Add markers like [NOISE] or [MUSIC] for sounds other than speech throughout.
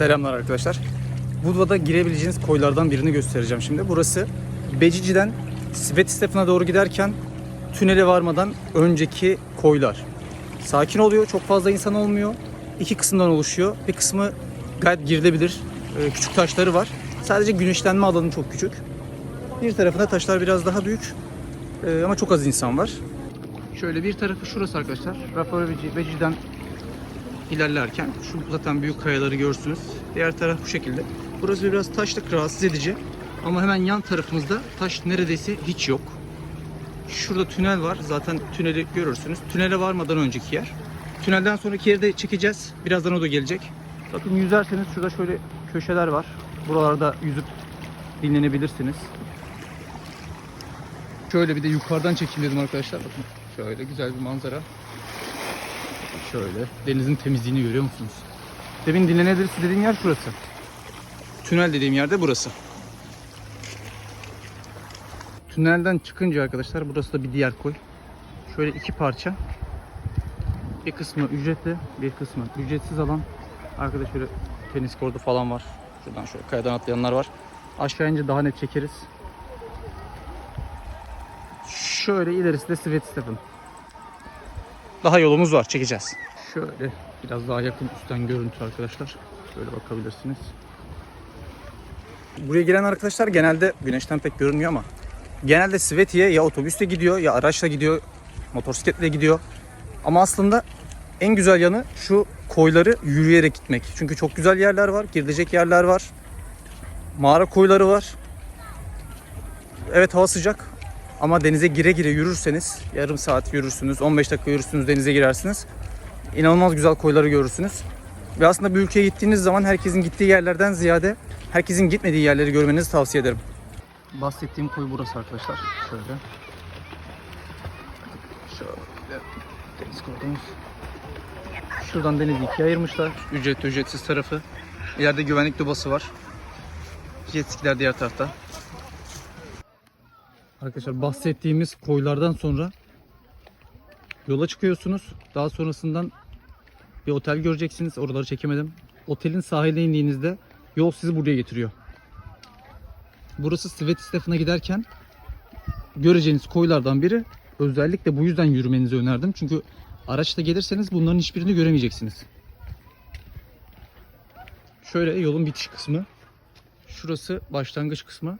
Selamlar arkadaşlar. Budva'da girebileceğiniz koylardan birini göstereceğim şimdi. Burası Becici'den Svetislav'a doğru giderken tünele varmadan önceki koylar. Sakin oluyor, çok fazla insan olmuyor. İki kısımdan oluşuyor. Bir kısmı gayet girilebilir. Ee, küçük taşları var. Sadece güneşlenme alanı çok küçük. Bir tarafında taşlar biraz daha büyük. Ee, ama çok az insan var. Şöyle bir tarafı şurası arkadaşlar. Rafael Becici'den ilerlerken şu zaten büyük kayaları görürsünüz. Diğer taraf bu şekilde. Burası biraz taşlık rahatsız edici. Ama hemen yan tarafımızda taş neredeyse hiç yok. Şurada tünel var. Zaten tüneli görürsünüz. Tünele varmadan önceki yer. Tünelden sonraki yeri de çekeceğiz. Birazdan o da gelecek. Bakın yüzerseniz şurada şöyle köşeler var. Buralarda yüzüp dinlenebilirsiniz. Şöyle bir de yukarıdan çekeyim dedim arkadaşlar. Bakın şöyle güzel bir manzara. Şöyle denizin temizliğini görüyor musunuz? Demin dinlenebilirsin dediğim yer şurası. Tünel dediğim yerde burası. Tünelden çıkınca arkadaşlar burası da bir diğer koy. Şöyle iki parça. Bir kısmı ücretli, bir kısmı ücretsiz alan. Arkada şöyle tenis kordu falan var. Şuradan şöyle kayadan atlayanlar var. Aşağı ince daha net çekeriz. Şöyle ilerisi de Svetstep'in. Daha yolumuz var, çekeceğiz. Şöyle biraz daha yakın üstten görüntü arkadaşlar. Şöyle bakabilirsiniz. Buraya gelen arkadaşlar genelde güneşten pek görünmüyor ama genelde Sveti'ye ya otobüsle gidiyor ya araçla gidiyor, motosikletle gidiyor. Ama aslında en güzel yanı şu koyları yürüyerek gitmek. Çünkü çok güzel yerler var, girilecek yerler var. Mağara koyları var. Evet hava sıcak ama denize gire gire yürürseniz yarım saat yürürsünüz, 15 dakika yürürsünüz denize girersiniz. İnanılmaz güzel koyları görürsünüz. Ve aslında bir ülkeye gittiğiniz zaman herkesin gittiği yerlerden ziyade herkesin gitmediği yerleri görmenizi tavsiye ederim. Bahsettiğim koy burası arkadaşlar. Şöyle. Şöyle. Deniz koydayız. Şuradan denizi ikiye ayırmışlar. Ücretli ücretsiz tarafı. İleride güvenlik dubası var. Jet skiler diğer tarafta. Arkadaşlar bahsettiğimiz koylardan sonra yola çıkıyorsunuz. Daha sonrasından bir otel göreceksiniz. Oraları çekemedim. Otelin sahiline indiğinizde yol sizi buraya getiriyor. Burası Svetistefan'a giderken göreceğiniz koylardan biri. Özellikle bu yüzden yürümenizi önerdim. Çünkü araçla gelirseniz bunların hiçbirini göremeyeceksiniz. Şöyle yolun bitiş kısmı. Şurası başlangıç kısmı.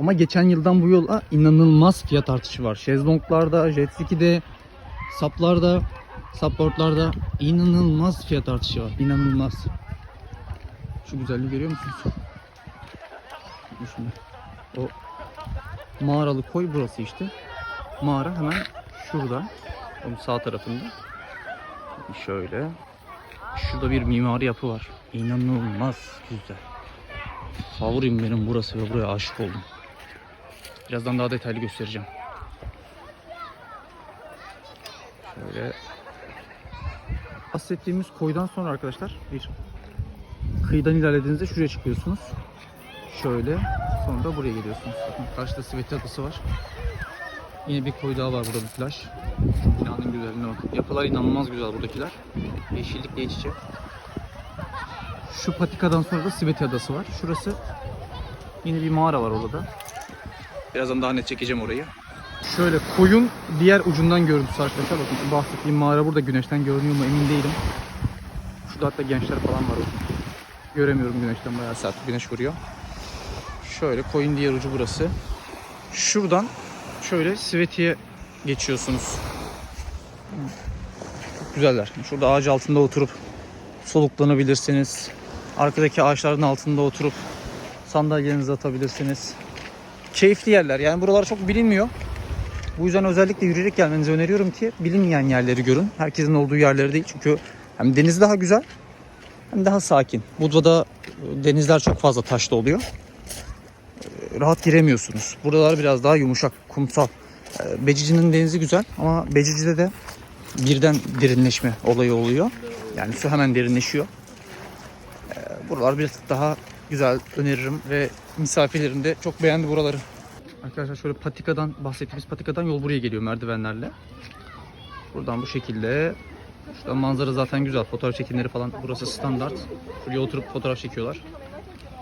Ama geçen yıldan bu yola inanılmaz fiyat artışı var. Şezlonglarda, jet ski'de, saplarda, supportlarda inanılmaz fiyat artışı var. İnanılmaz. Şu güzelliği görüyor musunuz? Şimdi. O mağaralı koy burası işte. Mağara hemen şurada. Onun sağ tarafında. Şöyle. Şurada bir mimari yapı var. İnanılmaz güzel. Favorim benim burası ve buraya aşık oldum. Birazdan daha detaylı göstereceğim. Şöyle bahsettiğimiz koydan sonra arkadaşlar bir kıyıdan ilerlediğinizde şuraya çıkıyorsunuz. Şöyle sonra da buraya geliyorsunuz. Bakın karşıda Sveti Adası var. Yine bir koy daha var burada bir plaj. Binanın güzelliğine bakın. Yapılar inanılmaz güzel buradakiler. Yeşillikle iç içe. Şu patikadan sonra da Sveti Adası var. Şurası yine bir mağara var orada da. Birazdan daha net çekeceğim orayı. Şöyle koyun diğer ucundan görüntüsü arkadaşlar. Bakın bahsettiğim mağara burada güneşten görünüyor mu emin değilim. Şurada hatta gençler falan var. Bakın. Göremiyorum güneşten bayağı sert güneş vuruyor. Şöyle koyun diğer ucu burası. Şuradan şöyle Sveti'ye geçiyorsunuz. Çok güzeller. Şurada ağaç altında oturup soluklanabilirsiniz. Arkadaki ağaçların altında oturup sandalyenizi atabilirsiniz. Keyifli yerler. Yani buralar çok bilinmiyor. Bu yüzden özellikle yürüyerek gelmenizi öneriyorum ki bilinmeyen yerleri görün. Herkesin olduğu yerleri değil. Çünkü hem deniz daha güzel hem daha sakin. Budva'da e, denizler çok fazla taşlı oluyor. E, Rahat giremiyorsunuz. Buralar biraz daha yumuşak, kumsal. E, Becici'nin denizi güzel ama Becici'de de birden derinleşme olayı oluyor. Yani su hemen derinleşiyor. Buralar bir tık daha güzel öneririm ve misafirlerim de çok beğendi buraları. Arkadaşlar şöyle patikadan bahsettiğimiz patikadan yol buraya geliyor merdivenlerle. Buradan bu şekilde. Şuradan manzara zaten güzel. Fotoğraf çekimleri falan burası standart. Şuraya oturup fotoğraf çekiyorlar.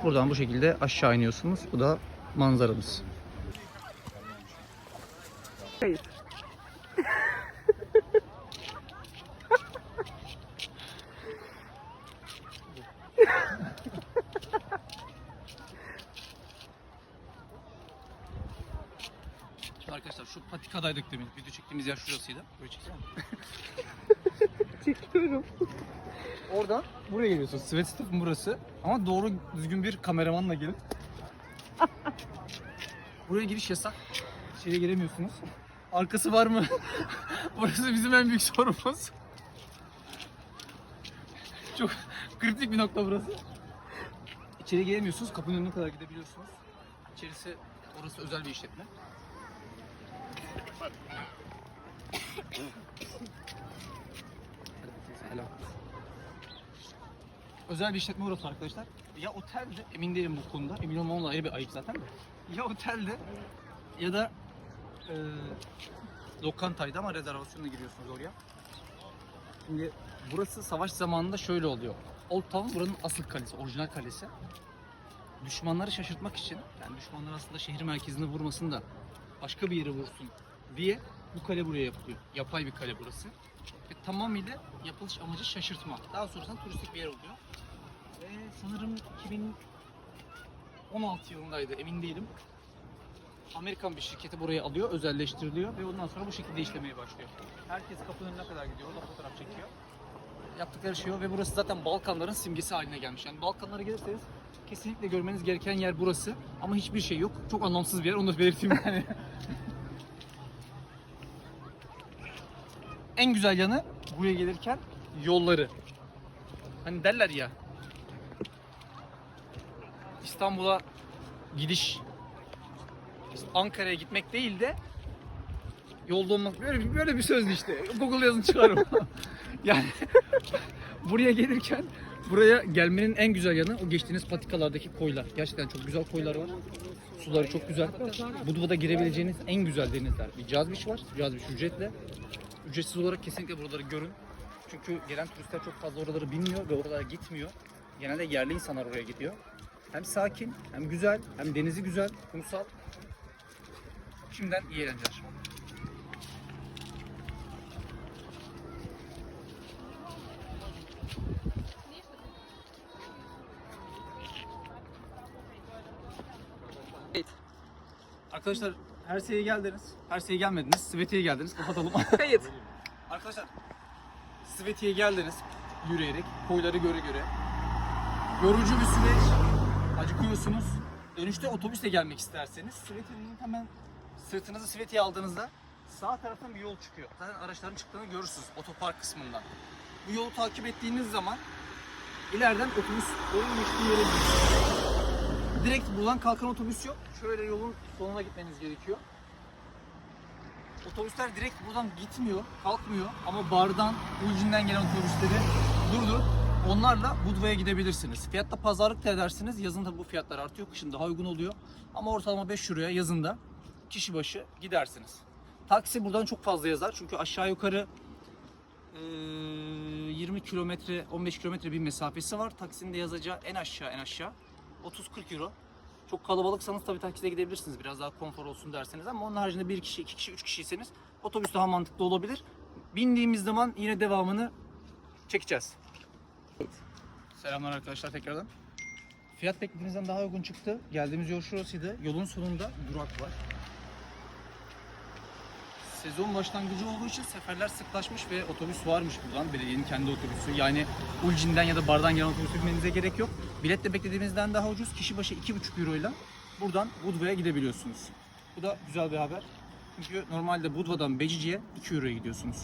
Buradan bu şekilde aşağı iniyorsunuz. Bu da manzaramız. Hayır. Şimdi arkadaşlar şu patikadaydık demin. Video çektiğimiz yer şurasıydı. Buraya çeksene. [LAUGHS] Çekiyorum. Oradan buraya geliyorsun. Svet Step'in burası. Ama doğru düzgün bir kameramanla gelin. buraya giriş yasak. İçeriye giremiyorsunuz. Arkası var mı? [LAUGHS] burası bizim en büyük sorumuz. Çok kritik bir nokta burası. İçeri giremiyorsunuz. Kapının önüne kadar gidebiliyorsunuz. İçerisi orası özel bir işletme. Helal. Özel bir işletme orası arkadaşlar. Ya otelde, emin değilim bu konuda. Emin olmamla ayrı bir ayıp zaten de. Ya otelde ya da e, lokantaydı ama rezervasyonla giriyorsunuz oraya. Şimdi burası savaş zamanında şöyle oluyor. Old Town buranın asıl kalesi, orijinal kalesi. Düşmanları şaşırtmak için, yani düşmanlar aslında şehir merkezine vurmasın da başka bir yere vursun diye bu kale buraya yapılıyor. Yapay bir kale burası. Ve tamamıyla yapılış amacı şaşırtma. Daha sonrasında turistik bir yer oluyor. Ve sanırım 2016 yılındaydı emin değilim. Amerikan bir şirketi burayı alıyor, özelleştiriliyor ve ondan sonra bu şekilde işlemeye başlıyor. Herkes kapının önüne kadar gidiyor, orada fotoğraf çekiyor. Yaptıkları şey o ve burası zaten Balkanların simgesi haline gelmiş. Yani Balkanlara gelirseniz kesinlikle görmeniz gereken yer burası. Ama hiçbir şey yok. Çok anlamsız bir yer, onu da belirteyim yani. [LAUGHS] en güzel yanı buraya gelirken yolları. Hani derler ya İstanbul'a gidiş Ankara'ya gitmek değil de yolda olmak böyle böyle bir sözdü işte. Google yazın çıkarım. [LAUGHS] yani [LAUGHS] buraya gelirken buraya gelmenin en güzel yanı o geçtiğiniz patikalardaki koylar. Gerçekten çok güzel koylar var. Suları çok güzel. Budva'da girebileceğiniz en güzel denizler. Bir caz beach var. Caz beach ücretle. Ücretsiz olarak kesinlikle buraları görün. Çünkü gelen turistler çok fazla oraları bilmiyor ve oralara gitmiyor. Genelde yerli insanlar oraya gidiyor. Hem sakin, hem güzel, hem denizi güzel, kumsal. Şimdiden iyi eğlenceler. Evet. Arkadaşlar Herse'ye geldiniz. Herse'ye gelmediniz. Sveti'ye geldiniz. Kapatalım. [LAUGHS] Kayıt. Arkadaşlar Sveti'ye geldiniz yürüyerek, koyları göre göre. Yorucu bir süreç, acıkıyorsunuz. Dönüşte otobüsle gelmek isterseniz Sveti'nin hemen sırtınızı Sveti'ye aldığınızda sağ taraftan bir yol çıkıyor. Zaten araçların çıktığını görürsünüz otopark kısmından. Bu yolu takip ettiğiniz zaman ileriden otobüs yolun geçtiği yere gidiyor. Direkt buradan kalkan otobüs yok. Şöyle yolun sonuna gitmeniz gerekiyor. Otobüsler direkt buradan gitmiyor, kalkmıyor ama bardan, Ulcin'den gelen otobüsleri durdurup onlarla Budva'ya gidebilirsiniz. Fiyatta pazarlık da edersiniz. Yazın tabi bu fiyatlar artıyor, kışın daha uygun oluyor. Ama ortalama 5 euroya yazında kişi başı gidersiniz. Taksi buradan çok fazla yazar çünkü aşağı yukarı eee, 20 kilometre, 15 kilometre bir mesafesi var. Taksinin de yazacağı en aşağı en aşağı 30-40 euro. Çok kalabalıksanız tabii taksiyle gidebilirsiniz. Biraz daha konfor olsun derseniz ama onun haricinde bir kişi, iki kişi, üç kişiyseniz otobüs daha mantıklı olabilir. Bindiğimiz zaman yine devamını çekeceğiz. Selamlar arkadaşlar tekrardan. Fiyat beklediğimizden daha uygun çıktı. Geldiğimiz yol şurasıydı. Yolun sonunda durak var. Sezon başlangıcı olduğu için seferler sıklaşmış ve otobüs varmış buradan. Belediyenin kendi otobüsü. Yani Ulcin'den ya da Bar'dan gelen otobüse binmenize gerek yok. Bilet de beklediğimizden daha ucuz. Kişi başı 2,5 euro ile buradan Budva'ya gidebiliyorsunuz. Bu da güzel bir haber. Çünkü normalde Budva'dan Becici'ye 2 euroya gidiyorsunuz.